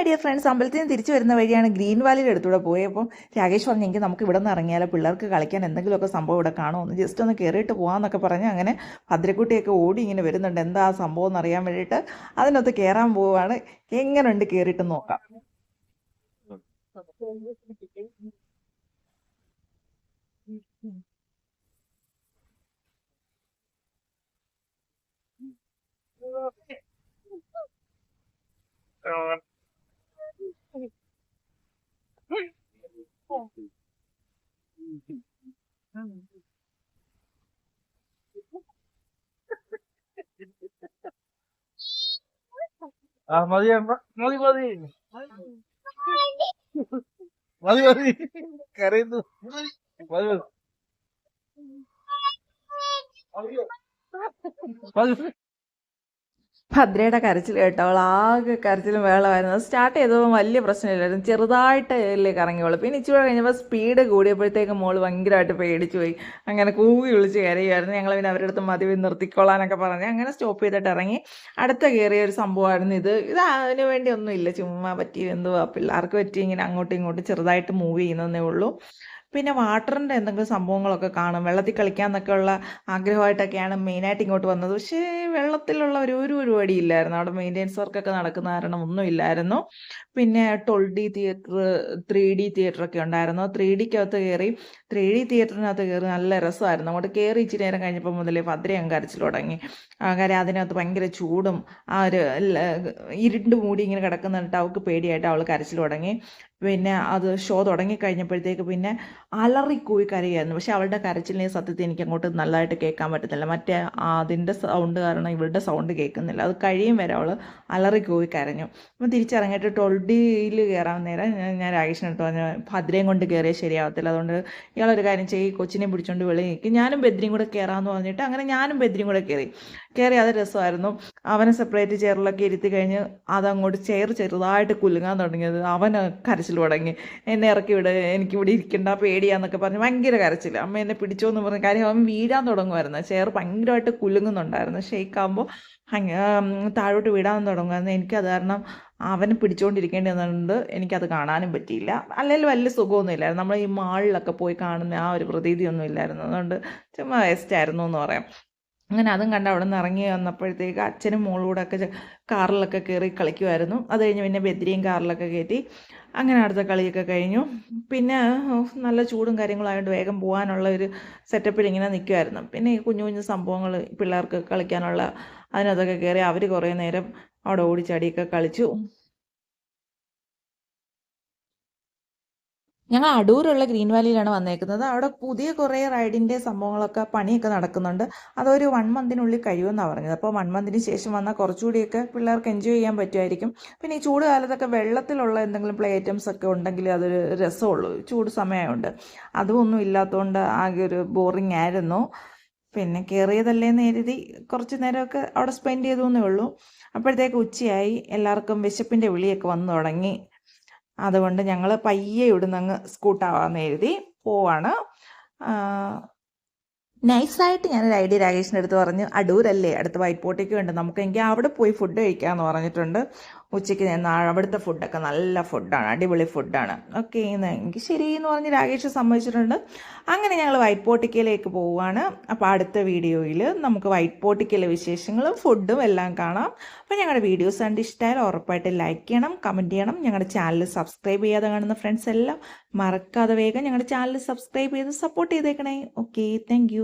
My dear friends അമ്പലത്തിൽ നിന്ന് തിരിച്ചു വരുന്ന വഴിയാണ് ഗ്രീൻ വാലിയുടെ അടുത്തൂടെ പോയി. അപ്പം രാകേഷ് പറഞ്ഞു എനിക്ക് നമുക്ക് ഇവിടെ നിന്ന് ഇറങ്ങിയാലോ? പിള്ളേർക്ക് കളിക്കാൻ എന്തെങ്കിലുമൊക്കെ സംഭവം ഇവിടെ കാണുമെന്ന് ജസ്റ്റ് ഒന്ന് കയറിയിട്ട് പോകാമെന്നൊക്കെ പറഞ്ഞ് അങ്ങനെ ഭദ്രക്കുട്ടിയൊക്കെ ഓടി ഇങ്ങനെ വരുന്നുണ്ട്. എന്താ സംഭവം എന്ന് അറിയാൻ വേണ്ടിയിട്ട് അതിനകത്ത് കയറാൻ പോവുകയാണ് എങ്ങനെയുണ്ട് കയറിയിട്ട് നോക്കാം. ആ മതി അമ്മ. മതി മതി മതി മതി കരയുന്നു മതി മതി മതി മതി ഭദ്രയുടെ കരച്ചിൽ കേട്ടോ. അവൾ ആകെ കരച്ചിലും വേളമായിരുന്നു സ്റ്റാർട്ട് ചെയ്തപ്പോൾ വലിയ പ്രശ്നമില്ലായിരുന്നു. ചെറുതായിട്ട് അല്ലേ കറങ്ങിയോളൂ പിന്നെ ഇച്ചിരി കഴിഞ്ഞപ്പോൾ സ്പീഡ് കൂടിയപ്പോഴത്തേക്ക് മോൾ ഭയങ്കരമായിട്ട് പേടിച്ചു പോയി. അങ്ങനെ കൂവി വിളിച്ച് കയറിയായിരുന്നു ഞങ്ങൾ പിന്നെ അവരുടെ അടുത്ത് മതി നിർത്തിക്കൊള്ളാനൊക്കെ പറഞ്ഞ് അങ്ങനെ സ്റ്റോപ്പ് ചെയ്തിട്ട് ഇറങ്ങി. അടുത്ത കയറിയ ഒരു സംഭവമായിരുന്നു ഇത്. ഇത് അതിന് വേണ്ടി ഒന്നുമില്ല ചുമ്മാ പറ്റി എന്തുവാ? പിള്ളേർക്ക് പറ്റി ഇങ്ങനെ അങ്ങോട്ടും ഇങ്ങോട്ടും ചെറുതായിട്ട് മൂവ് ചെയ്യുന്നതേ ഉള്ളൂ. പിന്നെ വാട്ടറിന്റെ എന്തെങ്കിലും സംഭവങ്ങളൊക്കെ കാണും. വെള്ളത്തിൽ കളിക്കാന്നൊക്കെ ഉള്ള ആഗ്രഹമായിട്ടൊക്കെയാണ് മെയിനായിട്ട് ഇങ്ങോട്ട് വന്നത്. പക്ഷേ വെള്ളത്തിലുള്ള ഒരു ഒരു പരിപാടി ഇല്ലായിരുന്നു. അവിടെ മെയിന്റെനൻസ് വർക്കൊക്കെ നടക്കുന്ന കാരണം ഒന്നും ഇല്ലായിരുന്നു. പിന്നെ twelve D theatre three D തിയേറ്ററൊക്കെ ഉണ്ടായിരുന്നു. ത്രീ ഡിക്കകത്ത് കയറി ത്രീ ഡി തിയേറ്ററിനകത്ത് കയറി നല്ല രസമായിരുന്നു. അങ്ങോട്ട് കയറി ഇച്ചിരി നേരം കഴിഞ്ഞപ്പോൾ മുതലേ ഭദ്ര അങ്ങ് കരച്ചിൽ തുടങ്ങി. കാര്യം അതിനകത്ത് ഭയങ്കര ചൂടും ആ ഒരു ഇരുണ്ട് മൂടി ഇങ്ങനെ കിടക്കുന്നിട്ട് അവൾക്ക് പേടിയായിട്ട് അവൾ കരച്ചിൽ തുടങ്ങി. പിന്നെ അത് ഷോ തുടങ്ങി കഴിഞ്ഞപ്പോഴത്തേക്ക് പിന്നെ കൂവി കരയായിരുന്നു പക്ഷെ അവളുടെ കരച്ചിലിനെ സത്യത്തിൽ എനിക്ക് അങ്ങോട്ട് നല്ലതായിട്ട് കേൾക്കാൻ പറ്റുന്നില്ല. മറ്റേ അതിന്റെ സൗണ്ട് കാരണം ഇവളുടെ സൗണ്ട് കേൾക്കുന്നില്ല. അത് കഴിയും വരെ അവൾ അലറി കൂവി കരഞ്ഞു. അപ്പം തിരിച്ചിറങ്ങിയിട്ട് ടൊൾഡിയിൽ കയറാൻ നേരം ഞാൻ രാകേഷിനടുത്ത് പറഞ്ഞു ഭദ്രയും കൊണ്ട് കയറിയാൽ ശരിയാവത്തില്ല. അതുകൊണ്ട് ഇയാളൊരു കാര്യം ചെയ്യും. കൊച്ചിനെ പിടിച്ചോണ്ട് വെളി നിൽക്കും ഞാനും ബദ്രിയും കൂടെ കയറാമെന്ന് പറഞ്ഞിട്ട് അങ്ങനെ ഞാനും ബദ്രിയും കൂടെ കയറി കയറി അത് രസമായിരുന്നു. അവനെ സെപ്പറേറ്റ് ചെയറിലൊക്കെ ഇരുത്തി കഴിഞ്ഞ് അതങ്ങോട്ട് ചെയർ ചെറുതായിട്ട് കുലുങ്ങാൻ തുടങ്ങിയത്. അവന് കരച്ചിൽ തുടങ്ങി. എന്നെ ഇറക്കി വിട്. എനിക്ക് ഇവിടെ ഇരിക്കണ്ട. പേടിയാന്നൊക്കെ പറഞ്ഞ് ഭയങ്കര കരച്ചിൽ അമ്മ എന്നെ പിടിച്ചോ എന്ന് പറഞ്ഞ കാര്യം. അവൻ വീഴാൻ തുടങ്ങുമായിരുന്നു ചെയർ ഭയങ്കരമായിട്ട് കുലുങ്ങുന്നുണ്ടായിരുന്നു. ഷെയ്ക്കാകുമ്പോൾ താഴോട്ട് വിടാൻ തുടങ്ങുമായിരുന്നു എനിക്കത് കാരണം അവനെ പിടിച്ചുകൊണ്ടിരിക്കേണ്ടി വന്നതുകൊണ്ട് എനിക്കത് കാണാനും പറ്റിയില്ല. അല്ലെങ്കിൽ വലിയ സുഖമൊന്നും ഇല്ലായിരുന്നു. നമ്മൾ ഈ മാളിലൊക്കെ പോയി കാണുന്ന ആ ഒരു പ്രതീതിയൊന്നും ഇല്ലായിരുന്നു. അതുകൊണ്ട് ചുമ്മാ വേസ്റ്റ് ആയിരുന്നു എന്ന് പറയാം. അങ്ങനെ അതും കണ്ട് അവിടെ നിന്ന് ഇറങ്ങി വന്നപ്പോഴത്തേക്ക് അച്ഛനും മോളും കൂടെ ഒക്കെ കാറിലൊക്കെ കയറി കളിക്കുമായിരുന്നു അത് കഴിഞ്ഞ് പിന്നെ ബദ്രിയും കാറിലൊക്കെ കയറ്റി അങ്ങനെ അടുത്ത കളിയൊക്കെ കഴിഞ്ഞു. പിന്നെ നല്ല ചൂടും കാര്യങ്ങളായതുകൊണ്ട് വേഗം പോകാനുള്ള ഒരു സെറ്റപ്പിൽ ഇങ്ങനെ നിൽക്കുമായിരുന്നു പിന്നെ ഈ കുഞ്ഞു കുഞ്ഞു സംഭവങ്ങൾ പിള്ളേർക്ക് കളിക്കാനുള്ള അതിനകത്തൊക്കെ കയറി അവർ കുറേ നേരം അവിടെ ഓടിച്ചാടിയൊക്കെ കളിച്ചു. ഞങ്ങൾ അടൂരുള്ള ഗ്രീൻ വാലിയിലാണ് വന്നേക്കുന്നത്. അവിടെ പുതിയ കുറേ റൈഡിന്റെ സംഭവങ്ങളൊക്കെ പണിയൊക്കെ നടക്കുന്നുണ്ട്. അതൊരു വൺ മന്തിനുള്ളിൽ കഴിയുമെന്നാണ് പറഞ്ഞത്. അപ്പോൾ വൺ മന്തിന് ശേഷം വന്നാൽ കുറച്ചുകൂടിയൊക്കെ പിള്ളേർക്ക് എൻജോയ് ചെയ്യാൻ പറ്റുമായിരിക്കും. പിന്നെ ഈ ചൂട് കാലത്തൊക്കെ വെള്ളത്തിലുള്ള എന്തെങ്കിലും പ്ലേ ഐറ്റംസ് ഒക്കെ ഉണ്ടെങ്കിൽ അതൊരു രസമുള്ളൂ. ചൂട് സമയമുണ്ട് അതുമൊന്നും ഇല്ലാത്തതുകൊണ്ട് ആകെ ഒരു ബോറിംഗ് ആയിരുന്നു. പിന്നെ കയറിയതല്ലേ നേരിതി കുറച്ച് നേരമൊക്കെ അവിടെ സ്പെൻഡ് ചെയ്തു എന്നേ ഉള്ളൂ. അപ്പോഴത്തേക്ക് ഉച്ചയായി. എല്ലാവർക്കും വിശപ്പിന്റെ വിളിയൊക്കെ വന്നു തുടങ്ങി. അതുകൊണ്ട് ഞങ്ങൾ പയ്യെ ഇവിടുന്ന് അങ്ങ് സ്കൂട്ടാവാന്ന് എഴുതി പോവാണ്. നൈസായിട്ട് ഞാനൊരു ഐഡിയ രാകേഷിന്റെ അടുത്ത് പറഞ്ഞു അടൂരല്ലേ അടുത്ത് വൈറ്റ് പോട്ടേക്ക് ഉണ്ട് നമുക്ക് എങ്കിൽ അവിടെ പോയി ഫുഡ് കഴിക്കാമെന്ന് പറഞ്ഞിട്ടുണ്ട്. ഉച്ചയ്ക്ക് നിന്ന് അവിടുത്തെ ഫുഡൊക്കെ നല്ല ഫുഡാണ് അടിപൊളി ഫുഡാണ് ഓക്കെ എനിക്ക് ശരി എന്ന് പറഞ്ഞ് രാകേഷ് സമ്മതിച്ചിട്ടുണ്ട്. അങ്ങനെ ഞങ്ങൾ വൈറ്റ് പോട്ടിക്കയിലേക്ക് പോവുകയാണ്. അപ്പോൾ അടുത്ത വീഡിയോയിൽ നമുക്ക് വൈറ്റ് പോട്ടിക്കയിലെ വിശേഷങ്ങളും ഫുഡും എല്ലാം കാണാം. അപ്പോൾ ഞങ്ങളുടെ വീഡിയോസ് കണ്ട് ഇഷ്ടമായാലും ഉറപ്പായിട്ട് ലൈക്ക് ചെയ്യണം കമന്റ് ചെയ്യണം. ഞങ്ങളുടെ ചാനൽ സബ്സ്ക്രൈബ് ചെയ്യാതെ കാണുന്ന ഫ്രണ്ട്സ് എല്ലാം മറക്കാതെ വേഗം ഞങ്ങളുടെ ചാനൽ സബ്സ്ക്രൈബ് ചെയ്ത് സപ്പോർട്ട് ചെയ്തേക്കണേ. Okay thank